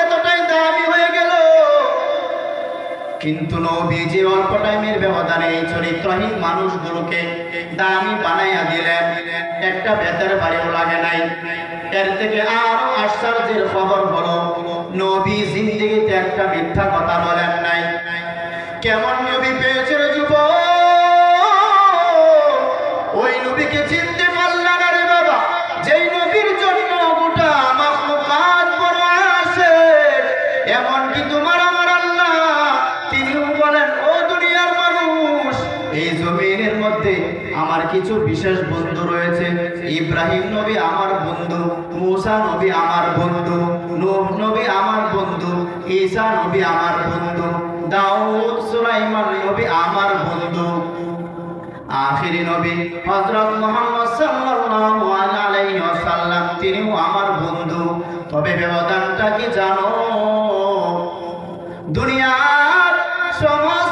এতটাই হয়ে গেল। কিন্তু নবী যে অল্প টাইমের ব্যবধানে এই চরিত্রহীন মানুষগুলোকে দামি বানাইয়া দিলেন। একটা বেতের বাড়িও লাগে নাই। এর থেকে আরও আশ্চর্যের খবর হলো, নবী জিন্দিগিতে একটা মিথ্যা কথা বলেন নাই। কেমন নবী পেয়েছিল যুব ওই নবীকে চিনতে কিছু বিশেষ বন্ধু রয়েছে। ইব্রাহিম নবী আমার বন্ধু, মুসা নবী আমার বন্ধু, নূহ নবী আমার বন্ধু, ঈসা নবী আমার বন্ধু, দাউদ সুলাইমান নবী আমার বন্ধু। আখিরি নবী হযরত মুহাম্মদ সাল্লাল্লাহু আলাইহি ওয়াসাল্লাম, তিনিও আমার বন্ধু। তবে ব্যবধানটা কি জানো? দুনিয়ার সমস্ত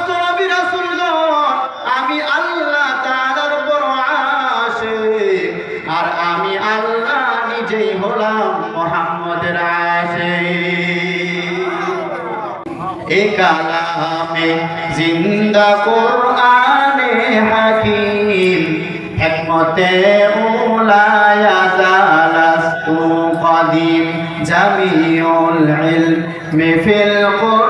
কালামে জিন্দা কোরআনে হাকিম হিকমতে উলায়া জালাস্তু কদিম জামিউল ইলমি ফিল কোরআনে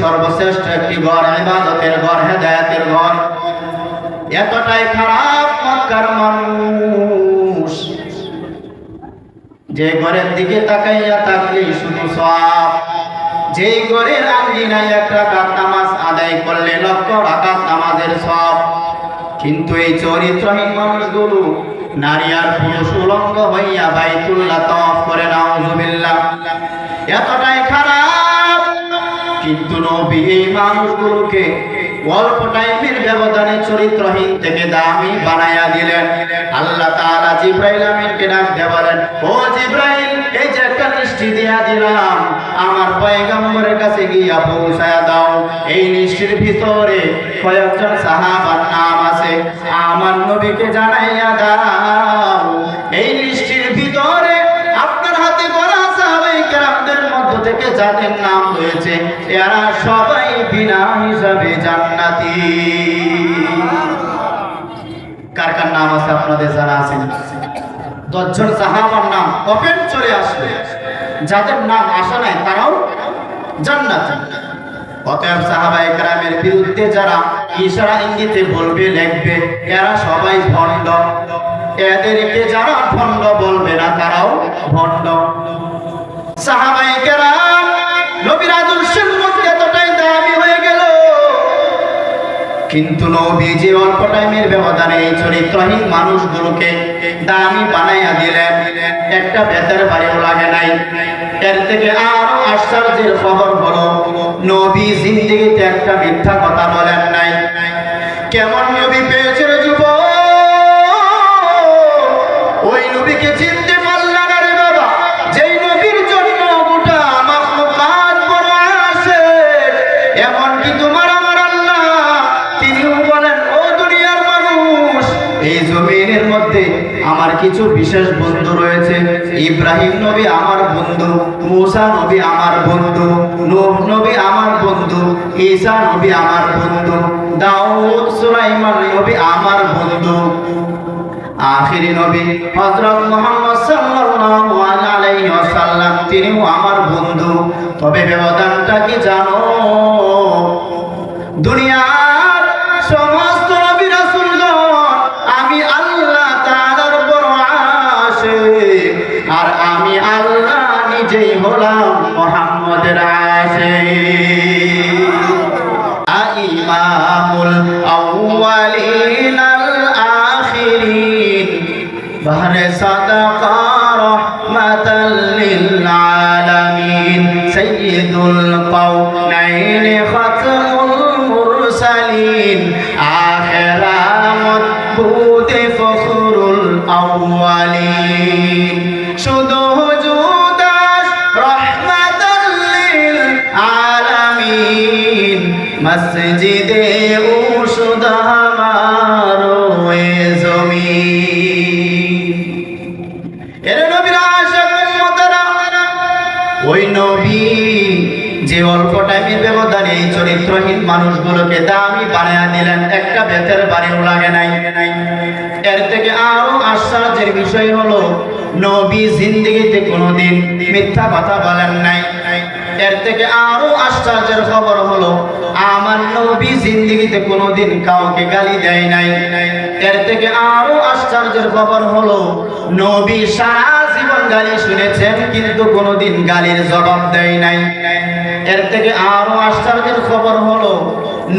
সর্বশ্রেষ্ঠ একটি ঘর, ইবাদতের ঘর, হেদায়েতের ঘর। এতটাই খারাপ মক্কার মানুষ। যে ঘরের দিকে তাকাইয়া থাকলেই শুধু সব যেই ঘরের আঙ্গিনায় এক রাকাত নামাজ আদায় করলে লক্ষ রাকাত নামাজের সব কিন্তু এই চরিত্রহীন মানুষগুলো নারী আর পুরুষ উলঙ্গ হইয়া বাইতুল্লাহ তফ করে, নাউজুবিল্লাহ। এতটাই খারাপ কিন্তু নবী এই মানুষগুলোকে অল্প টাইমের ব্যবধানে চরিত্রহীন থেকে দামি বানায়া দিলেন। আল্লাহ তাআলা জিব্রাইল আমিনকে ডাক দিয়ে বলেন, ও জিব্রাইল, এই যে একটা মিষ্টি দিয়া দিলাম, আমার পয়গম্বরের কাছে গিয়া পৌঁছায়া দাও। এই মিষ্টির ভিতরে কয়েকজন সাহাবার নাম আছে। আমার নবীকে জানাইয়া দাও। যাদের নাম রয়েছে এরা সবাই বিনা হিসাবে জান্নাতি। কার কার নাম আছে আপনাদের জানা আছে? দশজন সাহাবার নাম ওপেন চলে আসবে। যাদের নাম আসা নাই, তারাও জান্নাতি। অতএব সাহাবা একরামের বিরুদ্ধে যারা ইশারা ইঙ্গিতে বলবে, লিখবে, এরা সবাই ভণ্ড। এদেরকে যারা ভণ্ড বলবে না, তারাও ভণ্ড। সাহাবা একরাম কিন্তু নবী যে অল্প টাইমের ব্যবধানে এই চরিত্রহীন মানুষগুলোকে দামি বানাইয়া দিলেন, একটা বেতের বাড়িও লাগে নাই। এর থেকে আরও আশ্চর্যের খবর হলো, নবী জিন্দিগিতে একটা মিথ্যা কথা বলেন নাই। কেমন নবী কিছু বিশেষ বন্ধু রয়েছে। ইব্রাহিম নবী আমার বন্ধু, মুসা নবী আমার বন্ধু, নূহ নবী আমার বন্ধু, ঈসা নবী আমার বন্ধু, দাউদ সুলাইমান নবী আমার বন্ধু। আখিরি নবী হযরত মুহাম্মদ সাল্লাল্লাহু আলাইহি ওয়াসাল্লাম, তিনিও আমার বন্ধু। তবে ব্যবধানটা কি জানো? দুনিয়ার গোলাম মোহাম্মদের আসে আইমামুল আউয়ালিন আল আখিরিন বাহরে সাদাকা রহমাতাল লিল আলামিন সাইয়্যিদুল কওম মসজিদে উম্মতেরা ওই নবী যে অল্প টাইমের ব্যবধানে এই চরিত্রহীন মানুষগুলোকে দামি বানায় দিলেন, একটা বেতের বাড়িও লাগে নাই। এর থেকে আরও আশ্চর্যের বিষয় হলো, নবী জিন্দিগিতে কোনোদিন মিথ্যা কথা বলেন নাই। এর থেকে আরও আশ্চর্যের খবর হলো, আমার নবী জিন্দিগিতে কোনোদিন কাউকে গালি দেয় নাই। এর থেকে আরও আশ্চর্যের খবর হলো, নবী সারা জীবন গালি শুনেছেন, কিন্তু কোনোদিন গালির জবাব দেয় নাই। এর থেকে আরও আশ্চর্যের খবর হলো,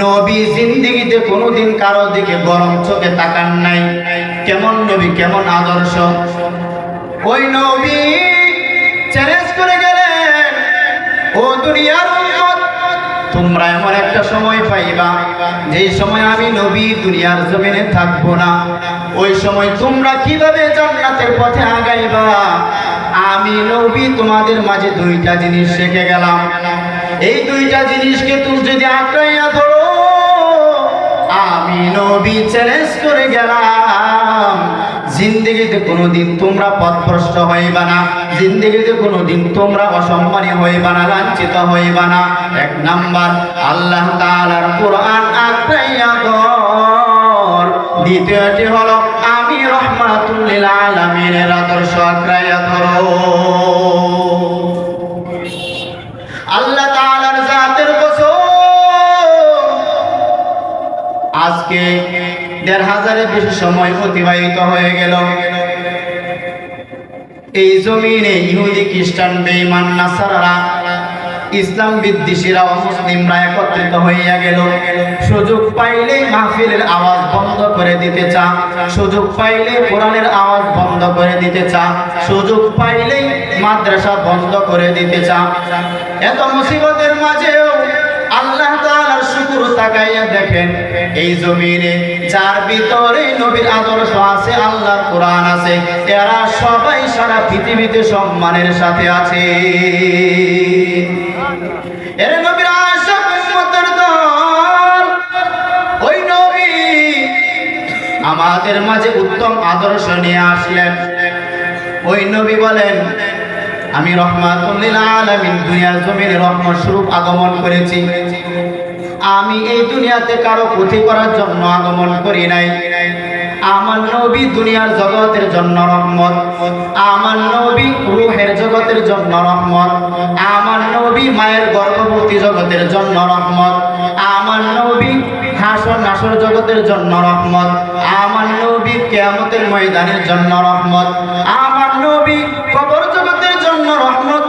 নবী জিন্দিগিতে কোনোদিন কারও দিকে গরম চোখে তাকান নাই। কেমন নবী, কেমন আদর্শ? ওই নবী চ্যালেঞ্জ করে গেলেন ও দুনিয়ার তোমরা এমন একটা সময় পাইবা, যেই সময় আমি নবী দুনিয়ার জমিনে থাকব না। ওই সময় তোমরা কীভাবে জান্নাতের পথে আগাইবা? আমি নবী, তোমাদের মাঝে দুইটা জিনিস শিখে গেলাম। এই দুইটা জিনিসকে তুমি যদি আঁকড়াইয়া ধরো, আমি নবী চ্যালেঞ্জ করে গেলাম। জিন্দগিতে কোনোদিন তোমরা পথভ্রষ্ট হইবা না। জিন্দগিতে কোনোদিন তোমরা অসম্মানী হইবা না, লাঞ্ছিত হইবা না। এক নাম্বার, আল্লাহ তাআলার কোরআন ধর। দ্বিতীয়টি হলো, আমি রহমাতুল লিল আলামিনের আদর্শ আঁকড়াইয়া ধরো। আল্লাহ জাতের আজকে দেড় হাজারের বেশি সময় অতিবাহিত হয়ে গেল। এই জমিনে ইহুদি, খ্রিস্টান, বেঈমান, নাসারারা, ইসলাম বিদ্বেষীরা, অমুসলিমরা একত্রিত হইয়া গেল। সুযোগ পাইলে মাহফিলের আওয়াজ বন্ধ করে দিতে চা সুযোগ পাইলে কোরআনের আওয়াজ বন্ধ করে দিতে চা সুযোগ পাইলে মাদ্রাসা বন্ধ করে দিতে চা এত মুসিবতের মাঝেও তাকাইয়া দেখেন, এই জমিনে যার ভিতরে নবীর আদর্শ আছে, আল্লাহর কোরআন আছে, এরা সবাই সারা পৃথিবীতে সম্মানের সাথে আছে। এর নবীর আশাক উম্মতের দল, ওই নবী আমাদের মাঝে উত্তম আদর্শ নিয়ে আসলেন। ওই নবী বলেন, আমি রহমাতুল্লিল আলামিন দুনিয়ার জমিনে রহমত স্বরূপ আগমন করেছি। আমি এই দুনিয়াতে কারও ক্ষতি করার জন্য আগমন করি নাই। আমার নবী দুনিয়ার জগতের জন্য রহমত। আমার নবী রুহের জগতের জন্য রহমত। আমার নবী মায়ের গর্ভবতী জগতের জন্য রহমত। আমার নবী হাসর নাসর জগতের জন্য রহমত। আমার নবী কেয়ামতের ময়দানের জন্য রহমত আমার নবী কবর জগতের জন্য রহমত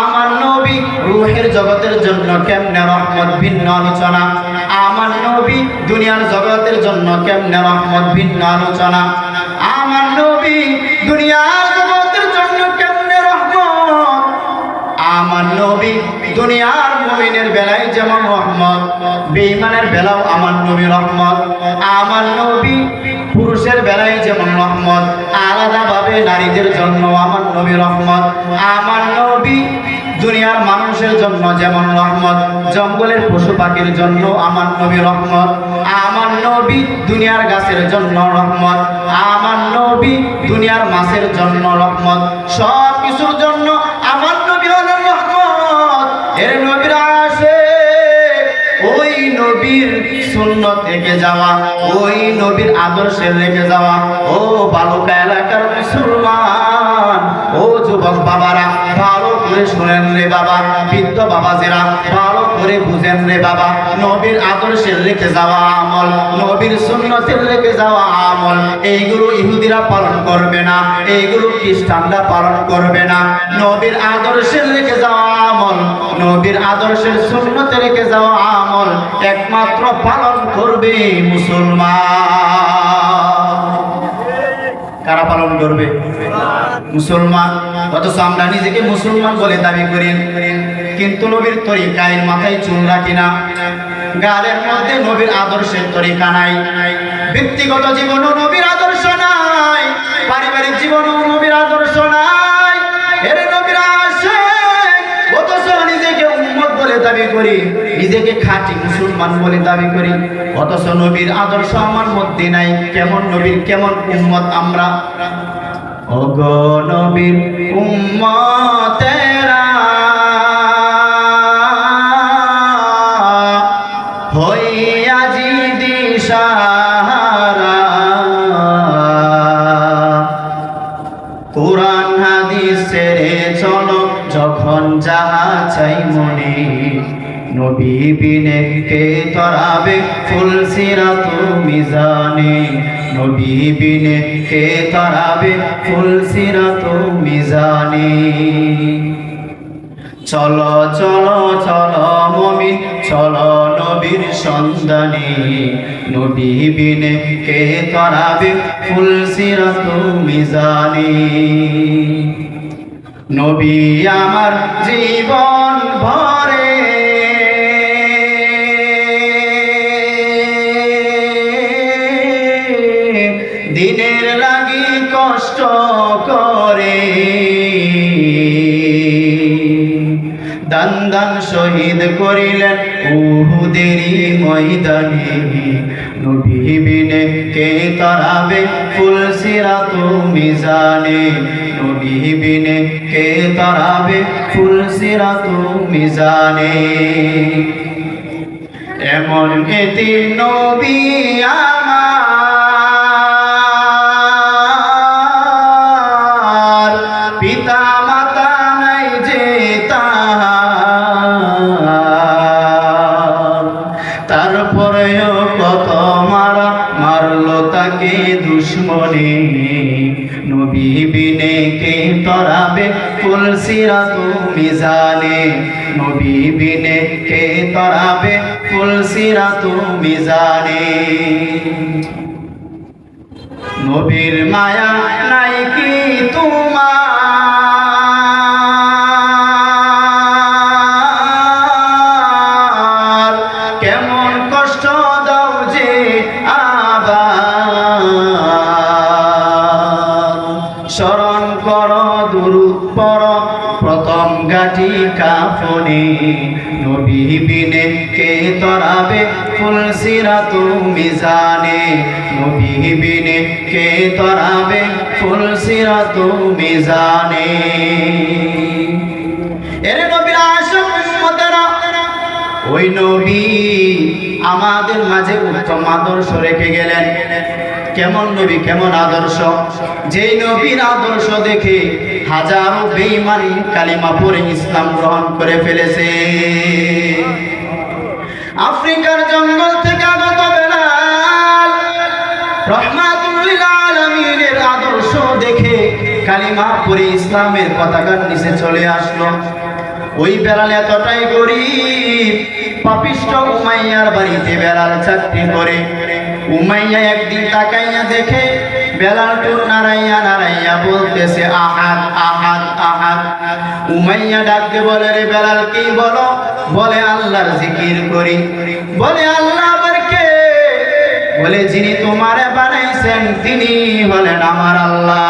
আমার নবী রুহের জগতের জন্য কেমনে রহমত ভিন্ন আলোচনা? আমার নবী দুনিয়ার জগতের জন্য কেমনে রহমত ভিন্ন আলোচনা? আমার নবী দুনিয়ার জগতের জন্য কেমনে রহমত? আমার নবী দুনিয়ার মুমিনের বেলায় যেমন রহমত, বেঈমানের বেলাও আমার নবী রহমত। আমার নবী পুরুষের বেলায় যেমন রহমত, আলাদাভাবে নারীদের জন্য আমার নবী রহমত। আমার নবী দুনিয়ার মানুষের জন্য, যেমন রহমত, জঙ্গলের পশু পাখির জন্য আমার নবী রহমত, আমার নবী দুনিয়ার গাছের জন্য রহমত, আমার নবী দুনিয়ার মাছের জন্য রহমত সব কিছুর জন্য আমার নবী হলেন রহমত। এর নবীর আসে, ওই নবীর সুন্নত রেখে যাওয়া, ওই নবীর আদর্শে রেখে যাওয়া, ও বালুকা এলাকার মুসলমান, ও যুবক বাবারা ভালো করে শুনেন রে বাবা, বৃদ্ধ বাবাজিরা, ভালো করে বুঝেন রে বাবা, নবীর আদর্শে রেখে যাওয়া আমল, নবীর সুন্নতের রেখে যাওয়া আমল, এইগুলো ইহুদিরা পালন করবে না, এইগুলো খ্রিস্টানরা পালন করবে না। নবীর আদর্শে রেখে যাওয়া আমল, নবীর আদর্শের সুন্নতে রেখে যাওয়া আমল, একমাত্র পালন করবে মুসলমান। কারা পালন করবে? মুসলমান, অথচ আমরা নিজেকে মুসলমান বলে দাবি করি। কিন্তু নবীর তরিকায় মাথায় চুল রাখি না। গালের মধ্যে নবীর আদর্শের তরিকা নাই। ব্যক্তিগত জীবনও নবীর আদর্শ নাই। পারিবারিক জীবনও নবীর আদর্শ নাই। এর নবীর আসে, অথচ নিজেকে উম্মত বলে দাবি করি। নিজেকে খাঁটি মুসলমান বলে দাবি করি। অথচ নবীর আদর্শ আমার মধ্যে নাই। কেমন নবীর, কেমন উম্মত আমরা? ওগো নবীর উম্মতেরা। হইয়া জি দিশাহারা কোরআন, হাদিস ছেড়ে চলো, যখন যাহা চাই মনে। নবী বিনে কে তরাবে, ফুল সিরা তুমি জানে নবী বিনে কে তরাবে ফুল সিরা তুমি জানে। চলো চলো চলো মমিন, চলো নবীর সন্ধানে। নবী বিনে কে তরাবে ফুল সিরা তুমি জানে। নবী আমার জীবন ভরে কষ্ট করে। দান দান শহীদ করিলেন উহুদেরই ময়দানে। নবী বিনে কে তারাবে ফুল সিরা তুমি জানে নবী বিনে কে তারাবে ফুল সিরা তুমি জানে এমন এটি নবী আমার তারপরেও কত মারা মারলো তাকে দুশ্মনে। নবী বিনে কে তরাবে ফুল সিরা তুমি জানে নবী বিনে কে তরাবে ফুল সিরা তুমি জানে নবীর মায়া নাই কি তোমার? গাঠি কাফনে নবী বিনে কে তরাবে ফুল সিরা তুমি জানে নবী বিনে কে তরাবে ফুল সিরা তুমি জানে এরে নবীর আশক উম্মতেরা, ওই নবী আমাদের মাঝে উত্তম আদর্শ রেখে গেলেন। কেমন নবী, কেমন আদর্শ? যেই নবীর আদর্শ দেখে হাজারো বেঈমানি কালিমা পড়ে ইসলাম গ্রহণ করে ফেলেছে। আফ্রিকার জঙ্গল থেকে আগত বেলাল রহমাতুল্লিল আলমিনের আদর্শ দেখে কালিমা পরে ইসলামের পতাকার নিচে চলে আসলো। ওই বেলাল এতটাই গরিব পাপিষ্ট উমাইয়ার বাড়িতে বেলাল চাকরি করে। উমাইয়া একদিন তাকাইয়া দেখে বেলাল টুর নারাইয়া নারাইয়া বলতেছে আহাত আহাদ আহাদ। উমাইয়া ডাকতে বলে, রে বেলাল, কি বলো? বলে, আল্লাহর জিকির করি। বলে, আল্লাহ আবার কে? বলে, যিনি তোমারে বানাইছেন, তিনি বলেন আমার আল্লাহ।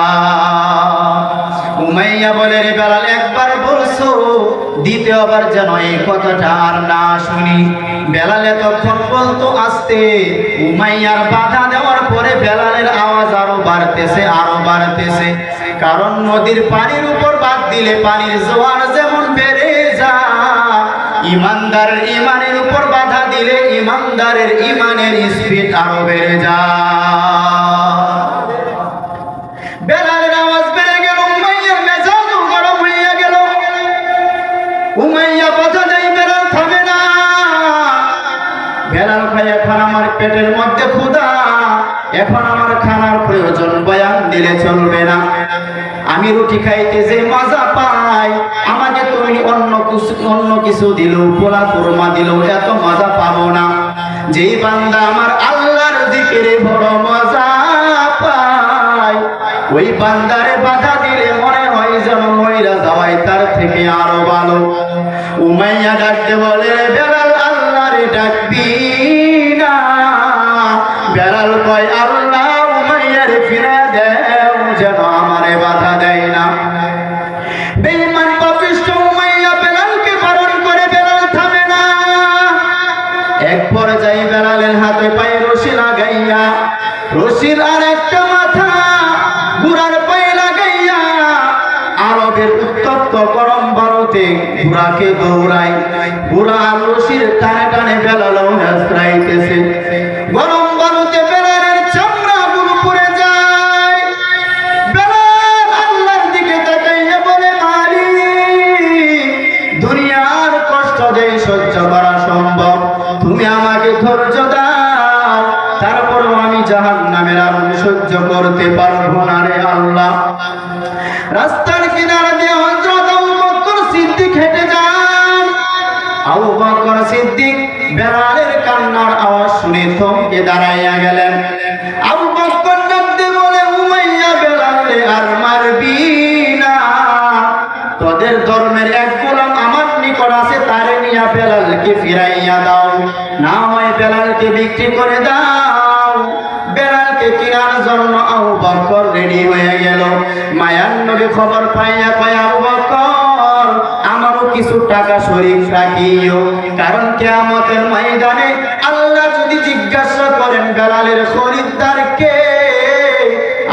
উমাইয়া বলে, রে বেলাল, একবার বলছো দ্বিতীয়বার যেন এই কথাটা আর না শুনি। বেলাল এতক্ষণ বলতো, আসতে, উমাইয়ার বাধা দেওয়ার পরে বেলালের আওয়াজ আরও বাড়তেছে আরও বাড়তেছে। কারণ নদীর পানির উপর বাদ দিলে পানির জোয়ার যেমন বেড়ে যা ইমানদারের ইমানের উপর বাধা দিলে ইমানদারের ইমানের স্পিড আরও বেড়ে যায়। পেটের মধ্যে ক্ষুধা। এখন আমার খানার প্রয়োজন বয়ান দিলে চলবে না। আমি রুটি খাইতে যে মজা পাই, আমাকে তুমি অন্য কিছু অন্য কিছু দিলেও পোলা কোরমা দিলেও এত মজা পাবো না। যেই বান্দা আমার আল্লাহর দিকেরে বড় মজা পায়, ওই বান্দারে বাধা দিলে মনে হয় যেন মহিলা যাওয়াই তার থেকে আরও ভালো। উমাইয়া ডাকতে বলে, বেলাল আল্লাহরে ডাকবি? বেলাল কয়, আল্লাহ উমাইয়ার ফিরে দেও যেন আমারে বাধা দেয় না। আর একটা মাথা ঘোড়ার পায়ে লাগাইয়া আরবের উত্তপ্ত গরম ভারতে ঘোড়াকে দৌড়ায়। ঘোড়া রশির টানে টানে বেলালও হেসরাইতেছে। নামের আগুন সহ্য করতে পারব না রে আল্লাহ। রাস্তার কিনারা দিয়ে হযরত আবু বকর সিদ্দিক হেঁটে যান। আবু বকর সিদ্দিক বেলালের কান্নার আওয়াজ শুনে থমকে দাঁড়াইয়া গেলেন। আবু বকর ডাকতে বলে, উমাইয়া বেলালে আর মারবি না। তোদের ধর্মের এক গোলাম আমার নিকট আছে, তারে নিয়া বেলালকে ফিরাইয়া দাও। না হয় বেলালকে বিক্রি করে দাও। জন্য আবু বকর রেডি হয়ে গেল। মায়ার নবী খবর পাইয়া কয়, আবু বকর, আমারও কিছু টাকা শরীর রাখিও। কারণ কেয়ামতের ময়দানে আল্লাহ যদি জিজ্ঞাসা করেন, বেলালের খরিদ্দার কে?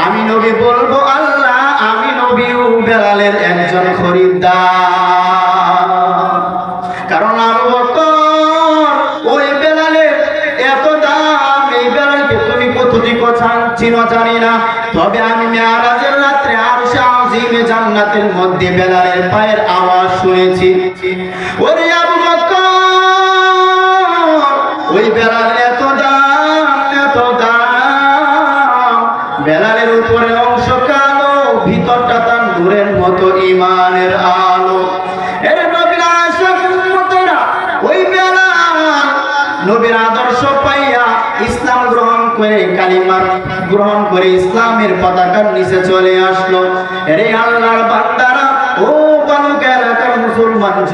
আমি নবী বলব, আল্লাহ, আমি নবী ও বেলালের একজন খরিদ্দার। মধ্যে বেলালের পায়ের আওয়াজ শুনেছি। ওরে আবু ওই বেলাল এত দাম এত দাম। বেলালের উপরে অংশ কালো, ভিতরটা তার নূরের মতো ইমানের আলো। এর নবীর ওই বেলাল নবীর আদর্শ পাইয়া ইসলাম গ্রহণ করে কালিমার গ্রহণ করে ইসলামের পতাকার নিচে চলে আসলো। রে আল্লাহর মুসলমান